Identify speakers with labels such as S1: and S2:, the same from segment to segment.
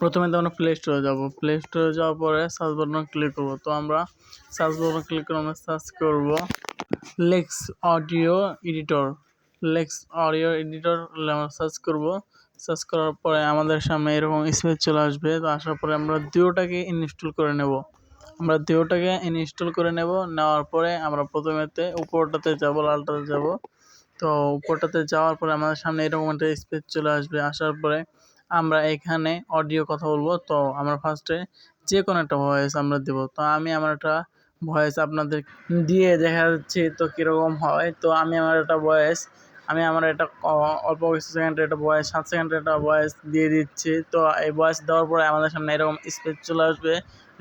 S1: প্রথমে তো আমরা প্লে স্টোরে যাব। প্লে স্টোরে যাওয়ার পরে সার্চ বাটনে ক্লিক করব। তো আমরা সার্চ বাটনে ক্লিক করে আমরা সার্চ করব Lexis audio editor Lexis audio editor আমরা সার্চ করব। সার্চ করার পরে আমাদের সামনে এরকম স্পেস চলে আসবে। তো আসার পরে আমরা দুটোটাকে ইনস্টল করে নেব। আমরা দুটোটাকে ইনস্টল করে নেব। নেওয়ার পরে আমরা প্রথমেতে উপরটাতে যাব, লালটাতে যাব। তো উপরটাতে যাওয়ার পরে আমাদের সামনে এরকম একটা স্পেস চলে আসবে। আসার পরে আমরা এখানে অডিও কথা বলব। তো আমরা ফার্স্টে যে কোনো একটা ভয়েস আমরা দেবো। তো আমি আমার একটা ভয়েস আপনাদের দিয়ে দেখা যাচ্ছে তো কীরকম হয়। তো আমি আমার একটা ভয়েস আমি আমার একটা অল্প কিছু সেকেন্ডের একটা ভয়েস সাত সেকেন্ডের একটা ভয়েস দিয়ে দিচ্ছি। তো এই ভয়েস দেওয়ার পরে আমাদের সামনে এরকম স্পেস চলে আসবে।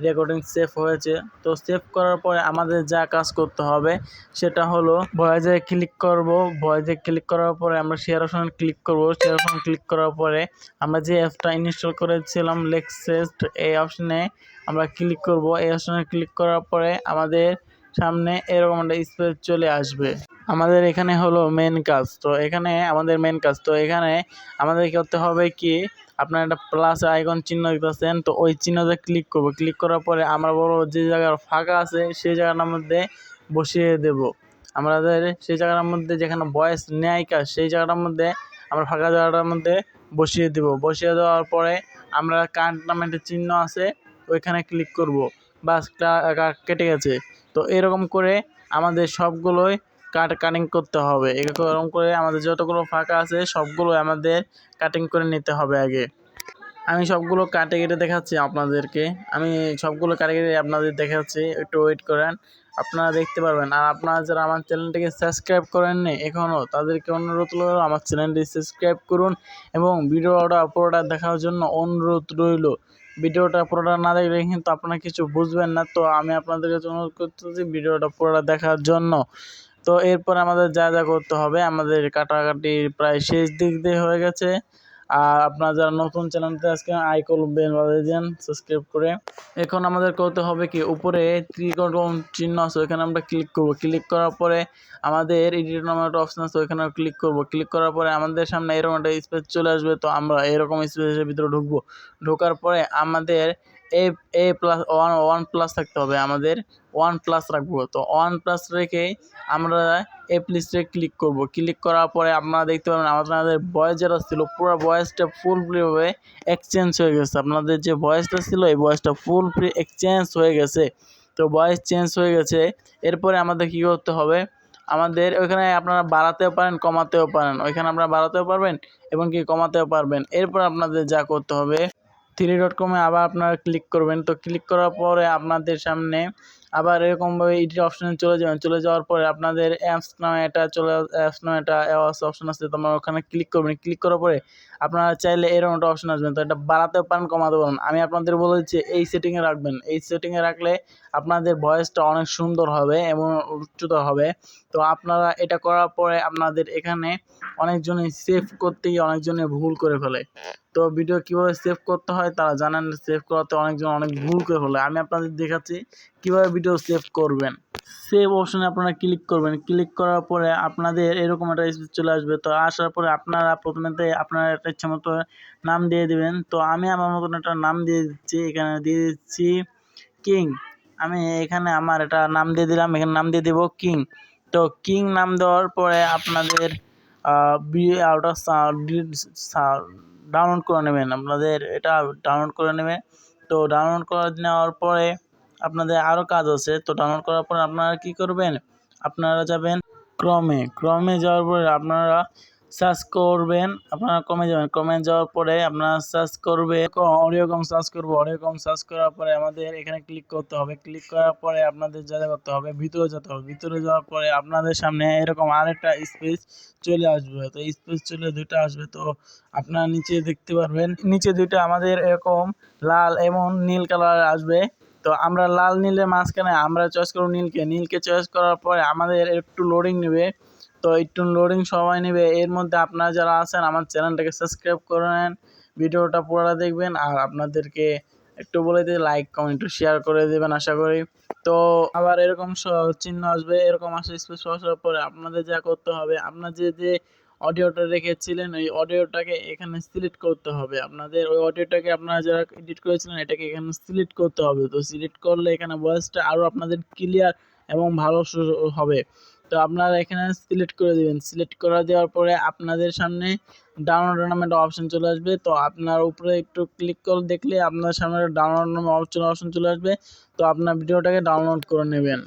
S1: রেকর্ডিং সেভ হয়েছে। তো সেভ করার পরে আমাদের যা কাজ করতে হবে, সেটা হলো ভয়েজে ক্লিক করব। ভয়েজে ক্লিক করার পরে আমরা শেয়ার অপশন ক্লিক করব। শেয়ার অপশন ক্লিক করার পরে আমরা যে অ্যাপটা ইনস্টল করেছিলাম লেক্সেস্ট এই অপশনে আমরা ক্লিক করব। এই অপশনে ক্লিক করার পরে আমাদের সামনে এরকম একটা স্পেস চলে আসবে। আমাদের এখানে হলো মেন কাজ। তো এখানে আমাদের মেন কাজ। তো এখানে আমাদের করতে হবে কি, আপনার একটা প্লাস আইকন চিহ্ন দিতেছেন। তো ওই চিহ্নতে ক্লিক করব। ক্লিক করার পরে আমরা বলব যে জায়গার ফাঁকা আছে, সেই জায়গাটার মধ্যে বসিয়ে দেব। আমাদের সেই জায়গাটার মধ্যে যেখানে বয়স নেয় কাজ, সেই জায়গাটার মধ্যে আমরা ফাঁকা জায়গাটার মধ্যে বসিয়ে দেব। বসিয়ে দেওয়ার পরে আমরা কারেন্ট নামে একটা চিহ্ন আছে, ওইখানে ক্লিক করব। বাস কেটে গেছে। তো এরকম করে আমাদের সবগুলোই কাট কাটিং করতে হবে। এরকম করে আমাদের যতগুলো ফাঁকা আছে সবগুলো আমাদের কাটিং করে নিতে হবে আগে। আমি সবগুলো কাটে কেটে দেখাচ্ছি আপনাদেরকে। আমি সবগুলো কাটে কেটে আপনাদের দেখাচ্ছি, একটু ওয়েট করেন। আপনারা দেখতে পারবেন। আর আপনারা যারা আমার চ্যানেলটিকে সাবস্ক্রাইব করেননি এখনও তাদেরকে অনুরোধ রইল আমার চ্যানেলটি সাবস্ক্রাইব করুন এবং ভিডিও ভিডিওটা পুরোটা দেখার জন্য অনুরোধ রইল। ভিডিওটা পুরোটা না দেখলে কিন্তু আপনারা কিছু বুঝবেন না। তো আমি আপনাদের কাছে অনুরোধ করতেছি ভিডিওটা পুরোটা দেখার জন্য। তো এরপর আমাদের যা যা করতে হবে, আমাদের কাটাকাটি প্রায় শেষ দিক দিয়ে হয়ে গেছে। আর আপনারা যারা নতুন চ্যানেলতে আজকে আইকল বেল বাজিয়ে দেন সাবস্ক্রাইব করে। এখন আমাদের করতে হবে কি, উপরে ত্রিকোণ চিহ্ন আছে, ওইখানে আমরা ক্লিক করব। ক্লিক করার পরে আমাদের এডিট নামে একটা অপশন আছে ওইখানে ক্লিক করব। ক্লিক করার পরে আমাদের সামনে এরকম একটা স্পেস চলে আসবে, তো আমরা এরকম স্পেসের ভিতরে ঢুকবো। ঢোকার পরে আমাদের A A plus one one plus থাকতে হবে আমাদের ওয়ান প্লাস রাখব। তো ওয়ান প্লাস রেখে আমরা এ প্লিসে ক্লিক করব। ক্লিক করার পরে আপনারা দেখতে পাবেন আপনাদের ভয়েস যেটা ছিল, পুরো ভয়েসটা ফুল ফ্রিভাবে এক্সচেঞ্জ হয়ে গেছে। আপনাদের যে ভয়েসটা ছিল, এই ভয়েসটা ফুল ফ্রি এক্সচেঞ্জ হয়ে গেছে। তো ভয়েস চেঞ্জ হয়ে গেছে। এরপরে আমাদের কী করতে হবে? আমাদের ওইখানে আপনারা বাড়াতেও পারেন, কমাতেও পারেন। ওইখানে আপনারা বাড়াতেও পারবেন এবং কি কমাতেও পারবেন। এরপর আপনাদের যা করতে হবে থ্রি ডট কমে আবার আপনারা ক্লিক করবেন। তো ক্লিক করার পরে আপনাদের সামনে আবার এরকমভাবে এডিট অপশানে চলে যাবেন, চলে যাওয়ার পরে আপনাদের অ্যাপস নামে এটা চলে অ্যাপস নামে একটা অপশন আছে তোমরা ওখানে ক্লিক করবেন। ক্লিক করার পরে আপনারা চাইলে এরকম একটা অপশান আসবেন তো এটা বাড়াতেও পারেন কমাতে পারেন। আমি আপনাদের বলে দিচ্ছি, এই সেটিংয়ে রাখবেন। এই সেটিংয়ে রাখলে আপনাদের ভয়েসটা অনেক সুন্দর হবে এবং উচ্চতর হবে। তো আপনারা এটা করার পরে আপনাদের এখানে অনেকজনই সেভ করতে গিয়ে অনেকজনে ভুল করে ফেলে। তো ভিডিও কীভাবে সেভ করতে হয় তারা জানেন সেভ করাতে অনেকজন অনেক ভুল করে ফেলে। আমি আপনাদের দেখাচ্ছি কীভাবে ভিডিও সেভ করবেন। সেভ অপশনে আপনারা ক্লিক করবেন। ক্লিক করার পরে আপনাদের এরকম একটা স্পেস চলে আসবে। তো আসার পরে আপনারা প্রথমেতে আপনারা একটা ইচ্ছা মতো নাম দিয়ে দেবেন। তো আমি আমার মতন একটা নাম দিয়ে দিচ্ছি। এখানে দিয়ে দিচ্ছি কিং আমি এখানে আমার এটা নাম দিয়ে দিলাম, এখানে নাম দিয়ে দেবো কিং। তো কিং নাম দেওয়ার পরে আপনাদের বি ওটা ডাউনলোড করে নেবেন। আপনাদের এটা ডাউনলোড করে নেবেন তো ডাউনলোড করে নেওয়ার পরে আপনাদের আরও কাজ আছে। তো ডাউনলোড করার পরে আপনারা কী করবেন? আপনারা যাবেন ক্রমে ক্রমে যাওয়ার পরে আপনারা সার্চ করবেন, আপনারা কমে যাবেন। কমে যাওয়ার পরে আপনারা সার্চ করবে অডিও কম সার্চ করব। অডিও কম সার্চ করার পরে আমাদের এখানে ক্লিক করতে হবে। ক্লিক করার পরে আপনাদের যা করতে হবে, ভিতরে যেতে হবে। ভিতরে যাওয়ার পরে আপনাদের সামনে এরকম আরেকটা স্পেস চলে আসবে। তো স্পেস চলে দুইটা আসবে। তো আপনারা নিচে দেখতে পারবেন। নিচে দুইটা আমাদের এরকম লাল এবং নীল কালার আসবে। তো আমরা লাল নীলের মাঝখানে আমরা চয়েস করব নীলকে। নীলকে চয়েস করার পরে আমাদের একটু লোডিং নেবে। তো একটু লোডিং সময় নেবে। এর মধ্যে আপনারা যারা আছেন, আমার চ্যানেলটাকে সাবস্ক্রাইব করে নেন, ভিডিওটা পুরোটা দেখবেন, আর আপনাদেরকে একটু বলে দিই লাইক কমেন্ট শেয়ার করে দেবেন, আশা করি। তো আবার এরকম চিহ্ন আসবে, এরকম আসে স্পেস আসার পরে আপনাদের যা করতে হবে, আপনার যে যে অডিওটা রেখেছিলেন, ওই অডিওটাকে এখানে সিলেক্ট করতে হবে। আপনাদের ওই অডিওটাকে আপনারা যারা এডিট করেছিলেন, এটাকে এখানে সিলেক্ট করতে হবে। তো সিলেক্ট করলে এখানে ভয়েসটা আরও আপনাদের ক্লিয়ার এবং ভালো হবে। তো আপনারা এখানে সিলেক্ট করে দেবেন। সিলেক্ট করে দেওয়ার পরে আপনাদের সামনে ডাউনলোড নামের অপশন চলে আসবে। তো আপনার উপরে একটু ক্লিক করে দেখলে আপনার সামনে ডাউনলোড নামে অপশন অপশন চলে আসবে। তো আপনার ভিডিওটাকে ডাউনলোড করে নেবেন।